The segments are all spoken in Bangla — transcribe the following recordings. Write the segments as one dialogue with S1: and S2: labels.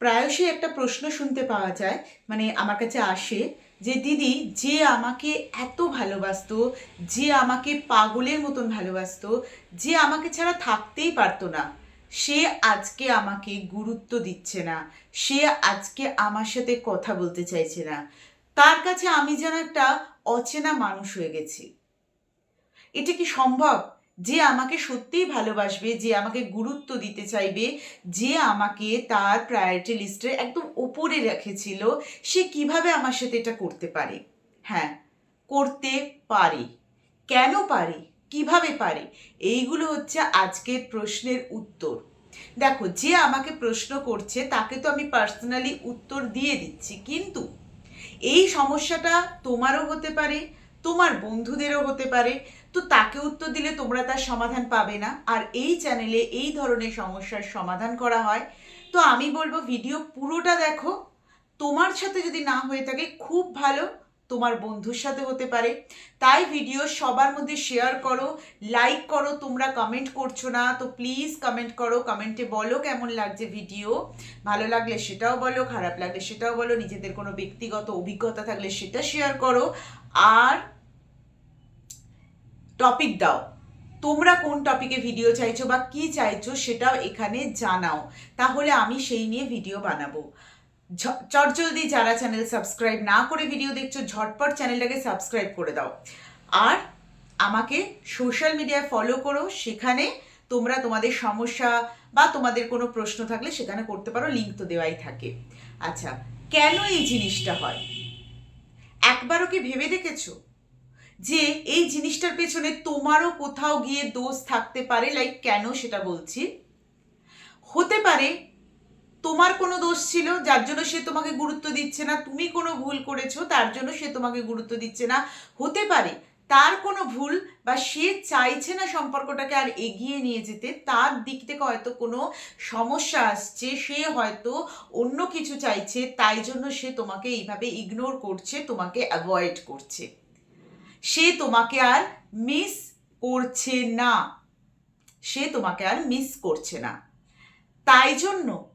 S1: প্রায়শই একটা প্রশ্ন শুনতে পাওয়া যায় মানে আমার কাছে আসে যে, দিদি, যে আমাকে এত ভালোবাসতো, যে আমাকে পাগলের মতন ভালোবাসতো, যে আমাকে ছাড়া থাকতেই পারতো না, সে আজকে আমাকে গুরুত্ব দিচ্ছে না, সে আজকে আমার সাথে কথা বলতে চাইছে না, তার কাছে আমি যেন একটা অচেনা মানুষ হয়ে গেছি। এটা কি সম্ভব? যে আমাকে সত্যিই ভালোবাসবে, যে আমাকে গুরুত্ব দিতে চাইবে, যে আমাকে তার প্রায়োরিটি লিস্টে একদম ওপরে রেখেছিল, সে কীভাবে আমার সাথে এটা করতে পারে? হ্যাঁ করতে পারে। কেন পারে? কীভাবে পারে? এইগুলো হচ্ছে আজকের প্রশ্নের উত্তর। দেখো, যে আমাকে প্রশ্ন করছে, তাকে তো আমি পার্সোনালি উত্তর দিয়ে দিচ্ছি, কিন্তু এই সমস্যাটা তোমারও হতে পারে, তোমার বন্ধুদেরও হতে পারে তো তাকে উত্তর দিলে তোমরা তার সমাধান পাবে না। আর এই চ্যানেলে এই ধরনের সমস্যার সমাধান করা হয়। তো আমি বলব ভিডিও পুরোটা দেখো। তোমার সাথে যদি না হয়ে থাকে, খুব ভালো। তোমার বন্ধুর সাথে হতে পারে। তাই ভিডিও সবার মধ্যে শেয়ার করো। লাইক করো, তোমরা কমেন্ট করছ না। তো প্লিজ কমেন্ট করো। কমেন্টে বলো কেমন লাগছে ভিডিও ভালো লাগলে সেটাও বলো, খারাপ লাগলে সেটাও বলো। নিজেদের কোনো ব্যক্তিগত অভিজ্ঞতা থাকলে সেটা শেয়ার করো। আর টপিক দাও। তোমরা কোন টপিকে ভিডিও চাইছো বা কি চাইছো সেটাও এখানে জানাও। তাহলে আমি সেই নিয়ে ভিডিও বানাবো। চটজলদি যারা চ্যানেল সাবস্ক্রাইব না করে ভিডিও দেখছ, ঝটপট চ্যানেলটাকে সাবস্ক্রাইব করে দাও। আর আমাকে সোশ্যাল মিডিয়ায় ফলো করো। সেখানে তোমরা তোমাদের সমস্যা বা তোমাদের কোনো প্রশ্ন থাকলে সেখানে করতে পারো লিঙ্ক তো দেওয়াই থাকে। আচ্ছা কেন এই জিনিসটা হয়? একবারও কি ভেবে দেখেছ? যে এই জিনিসটার পেছনে তোমারও কোথাও গিয়ে দোষ থাকতে পারে লাইক কেন সেটা বলছি? হতে পারে তোমার কোনো দোষ ছিল, যার জন্য সে তোমাকে গুরুত্ব দিচ্ছে না, তুমি কোনো ভুল করেছ, তার জন্য সে তোমাকে গুরুত্ব দিচ্ছে না। হতে পারে তার কোনো ভুল বা সে চাইছে না সম্পর্কটাকে আর এগিয়ে নিয়ে যেতে, তার দিক থেকে হয়তো কোনো সমস্যা আসছে, সে হয়তো অন্য কিছু চাইছে, তাই জন্য সে তোমাকে এইভাবে ইগনোর করছে, তোমাকে অ্যাভয়েড করছে। সে তোমাকে আর মিস করছে না। সে তোমাকে আর মিস করছে না। তাই জন্য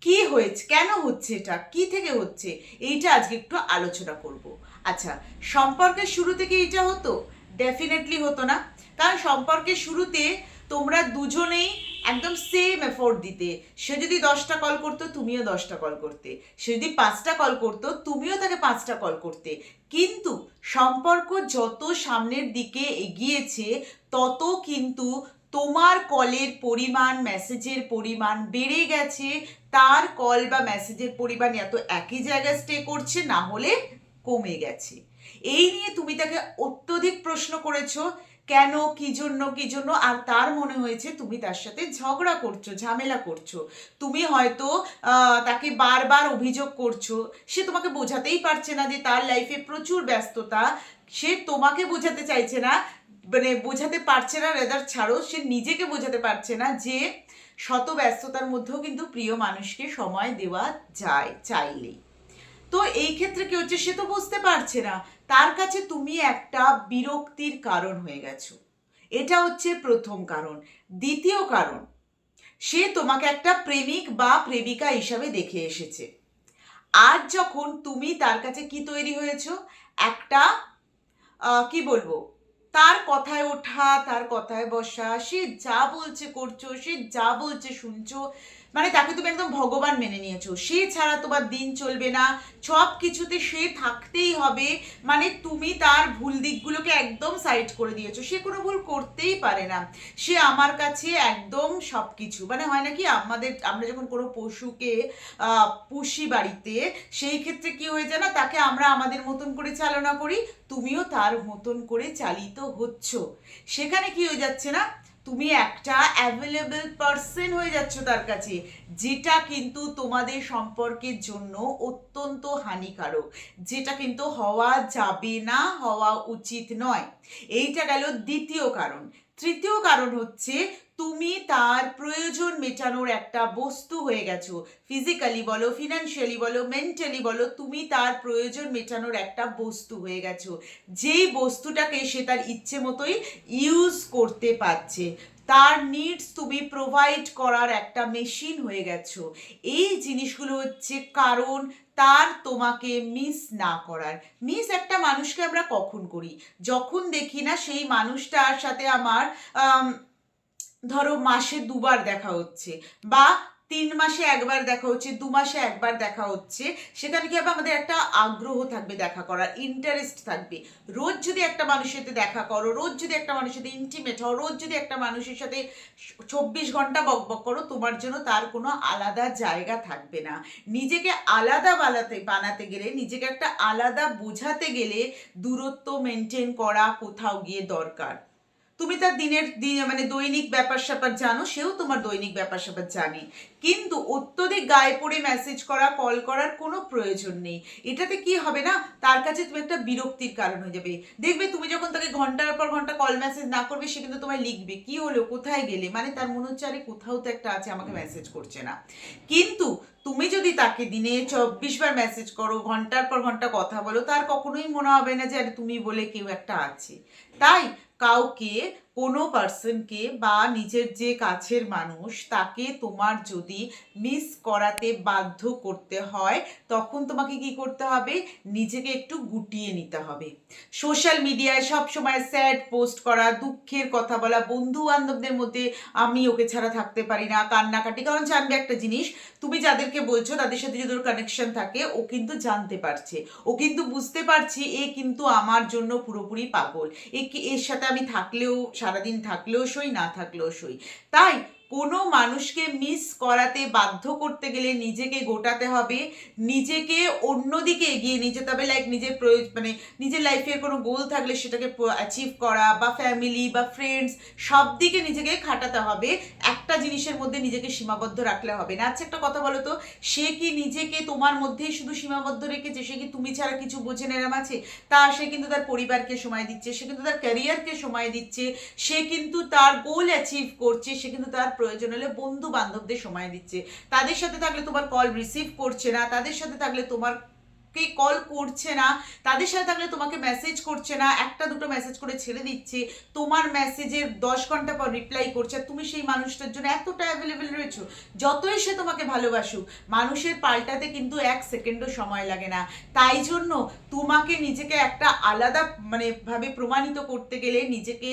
S1: কি হয়েছে? কেন হচ্ছে এটা? কি থেকে হচ্ছে? এইটা আজকে একটু আলোচনা করব। আচ্ছা সম্পর্কের শুরু থেকে এটা হতো? ডেফিনেটলি হতো না। কারণ সম্পর্কের শুরুতে তোমরা দুজনেই একদম সেম এফোর্ট দিতে। সে যদি দশটা কল করতো, তুমিও দশটা কল করতে। সে যদি পাঁচটা কল করতো, তুমিও তাকে পাঁচটা কল করতে। কিন্তু সম্পর্ক যত সামনের দিকে এগিয়েছে, তত কিন্তু তোমার কলের পরিমাণ, মেসেজের পরিমাণ বেড়ে গেছে। তার কল বা মেসেজের পরিমাণ এত একই জায়গায় স্টে করছে, না হলে কমে গেছে। এই নিয়ে তুমি তাকে অত্যধিক প্রশ্ন করেছ। কেন, কি জন্য কি জন্য? আর তার মনে হয়েছে তুমি তার সাথে ঝগড়া করছ, ঝামেলা করছ। তুমি হয়তো তাকে বারবার অভিযোগ করছ। সে তোমাকে বোঝাতেই পারছে না যে তার লাইফে প্রচুর ব্যস্ততা। সে তোমাকে বোঝাতে চাইছে না মানে বোঝাতে পারছে না রেদার ছাড়ো, সে নিজেকে বোঝাতে পারছে না যে শত ব্যস্ততার মধ্যেও কিন্তু প্রিয় মানুষকে সময় দেওয়া যায়, চাইলেই। তো এই ক্ষেত্রে কি হচ্ছে সে তো বুঝতে পারছে না। তার কাছে তুমি একটা বিরক্তির কারণ হয়ে গেছো। এটা হচ্ছে প্রথম কারণ। দ্বিতীয় কারণ, সে তোমাকে একটা প্রেমিক বা প্রেমিকা হিসাবে দেখে এসেছে। আজ যখন তুমি তার কাছে কি তৈরি হয়েছো? একটা কি বলব? তার কথায় ওঠা, তার কথায় বসা, সে যা বলছে করছ, সে যা বলছে শুনছো মানে তাকে তুমি একদম ভগবান মেনে নিয়েছো। সে ছাড়া তোমার দিন চলবে না। সব কিছুতে সে থাকতেই হবে। মানে তুমি তার ভুল দিকগুলোকে একদম সাইড করে দিয়েছ। সে কোনো ভুল করতেই পারে না। সে আমার কাছে একদম সব কিছু মানে হয় না কি, আমাদের, আমরা যখন কোনো পশুকে পুষি বাড়িতে, সেই ক্ষেত্রে কি হয়ে যায় না, তাকে আমরা আমাদের মতন করে চালনা করি। তুমিও তার মতন করে চালিত হচ্ছ। সেখানে কি হয়ে যাচ্ছে না? তুমি একটা অ্যাভেলেবেল পার্সন হয়ে যাচ্ছ তার কাছে, যেটা কিন্তু তোমাদের সম্পর্কের জন্য অত্যন্ত হানিকারক, যেটা কিন্তু হওয়া যাবে না, হওয়া উচিত নয়। এইটা গেল দ্বিতীয় কারণ। তৃতীয় কারণ হচ্ছে তুমি তার প্রয়োজন মেটানোর একটা বস্তু হয়ে গেছো। ফিজিক্যালি বলো ফিনান্সিয়ালি বলো মেন্টালি বলো, তুমি তার প্রয়োজন মেটানোর একটা বস্তু হয়ে গেছো। যেই বস্তুটাকে সে তার ইচ্ছে মতোই ইউজ করতে পারছে। তার নিডস তুমি প্রোভাইড করার একটা মেশিন হয়ে গেছো। এই জিনিসগুলো হচ্ছে কারণ তার তোমাকে মিস না করার। মিস একটা মানুষকে আমরা কখন করি? যখন দেখি না সেই মানুষটার সাথে আমার ধরো মাসে দুবার দেখা হচ্ছে বা তিন মাসে একবার দেখা হচ্ছে, দু মাসে একবার দেখা হচ্ছে, সেখানে কি হবে আমাদের একটা আগ্রহ থাকবে দেখা করার ইন্টারেস্ট থাকবে। রোজ যদি একটা মানুষের সাথে দেখা করো, রোজ যদি একটা মানুষের সাথে ইন্টিমেট হও, রোজ যদি একটা মানুষের সাথে চব্বিশ ঘণ্টা বক বক করো, তোমার জন্য তার কোনো আলাদা জায়গা থাকবে না। নিজেকে আলাদা বানাতে বানাতে গেলে, নিজেকে একটা আলাদা বোঝাতে গেলে দূরত্ব মেনটেন করা কোথাও গিয়ে দরকার। তুমি তার দিনের দিন মানে দৈনিক ব্যাপার স্যাপার জানো, সেও তোমার দৈনিক ব্যাপার স্যাপার জানে। কিন্তু অত্যধিক গায়ে পড়ে মেসেজ করা কল করার কোনো প্রয়োজন নেই। এটাতে কি হবে না? তার কাছে তুমি একটা বিরক্তির কারণ হয়ে যাবে। দেখবে তুমি যখন তাকে ঘণ্টার পর ঘণ্টা কল মেসেজ না করবে, সে কিন্তু তোমায় লিখবে। কি হলো? কোথায় গেলে? মানে তার মনে হচ্ছে, আরে, কোথাও তো একটা আছে, আমাকে মেসেজ করছে না। কিন্তু তুমি যদি তাকে দিনে চব্বিশ বার মেসেজ করো, ঘণ্টার পর ঘণ্টা কথা বলো, তার কখনোই মনে হবে না যে, আরে, তুমি বলে কেউ একটা আছে। তাই কাউকে কোনো পার্সনকে বা নিজের যে কাছের মানুষ তাকে তোমার যদি মিস করাতে বাধ্য করতে হয়, তখন তোমাকে কি করতে হবে? নিজেকে একটু গুটিয়ে নিতে হবে। সোশ্যাল মিডিয়ায় সব সময় স্যাড পোস্ট করা, দুঃখের কথা বলা বন্ধু বান্ধবদের মধ্যে আমি ওকে ছাড়া থাকতে পারি না, কান্নাকাটি। কারণ জানবে একটা জিনিস, তুমি যাদেরকে বলছো, তাদের সাথে যদি ওর কানেকশন থাকে, ও কিন্তু জানতে পারছে। ও কিন্তু বুঝতে পারছে, এ কিন্তু আমার জন্য পুরোপুরি পাগল। এ এর সাথে আমি থাকলেও সারাদিন থাকলেও সই না থাকলেও সই। তাই কোনো মানুষকে মিস করাতে বাধ্য করতে গেলে নিজেকে গোটাতে হবে, নিজেকে অন্যদিকে এগিয়ে নিয়ে যেতে হবে লাইক নিজের মানে নিজের লাইফের কোনো গোল থাকলে সেটাকে অ্যাচিভ করা বা ফ্যামিলি বা ফ্রেন্ডস সব দিকে নিজেকে খাটাতে হবে, একটা জিনিসের মধ্যে নিজেকে সীমাবদ্ধ রাখলে হবে না। আচ্ছা একটা কথা বলো তো, সে কি নিজেকে তোমার মধ্যেই শুধু সীমাবদ্ধ রেখেছে? সে কি তুমি ছাড়া কিছু বোঝে না এরম আছে? তা সে কিন্তু তার পরিবারকে সময় দিচ্ছে, সে কিন্তু তার ক্যারিয়ারকে সময় দিচ্ছে, সে কিন্তু তার গোল অ্যাচিভ করছে, সে কিন্তু তার প্রয়োজন হলে বন্ধু বান্ধবদের সময় দিচ্ছে। তাদের সাথে থাকলে তোমার কল রিসিভ করছে না, তাদের সাথে থাকলে তোমার কে কল করছে না, তাদের সাথে থাকলে তোমাকে মেসেজ করছে না, একটা দুটো মেসেজ করে ছেড়ে দিচ্ছে, তোমার মেসেজের দশ ঘণ্টা পর রিপ্লাই করছে তুমি সেই মানুষটার জন্য এতটা অ্যাভেলেবেল রয়েছো, যতই সে তোমাকে ভালোবাসুক, মানুষের পাল্টাতে কিন্তু এক সেকেন্ডও সময় লাগে না। তাই জন্য তোমাকে নিজেকে একটা আলাদা মানে ভাবে প্রমাণিত করতে গেলে নিজেকে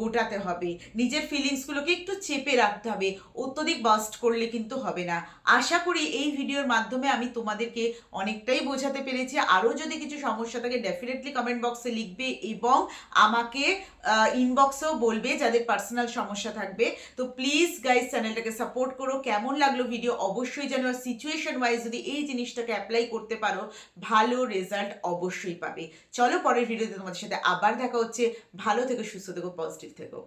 S1: গোটাতে হবে, নিজের ফিলিংসগুলোকে একটু চেপে রাখতে হবে, অত্যধিক বাস্ট করলে কিন্তু হবে না। আশা করি এই ভিডিওর মাধ্যমে আমি তোমাদেরকে অনেকটাই বোঝাতে পেরেছি। আরও যদি কিছু সমস্যা থাকে ডেফিনেটলি কমেন্ট বক্সে লিখবে এবং আমাকে ইনবক্সেও বলবে যাদের পার্সোনাল সমস্যা থাকবে। তো প্লিজ গাইজ চ্যানেলটাকে সাপোর্ট করো। কেমন লাগল ভিডিও অবশ্যই জানো সিচুয়েশন ওয়াইজ যদি এই জিনিসটাকে অ্যাপ্লাই করতে পারো, ভালো রেজাল্ট অবশ্যই পাবে। চলো পরের ভিডিওতে তোমাদের সাথে আবার দেখা হচ্ছে। ভালো থেকো, সুস্থ থেকো পজিটিভ থেকো।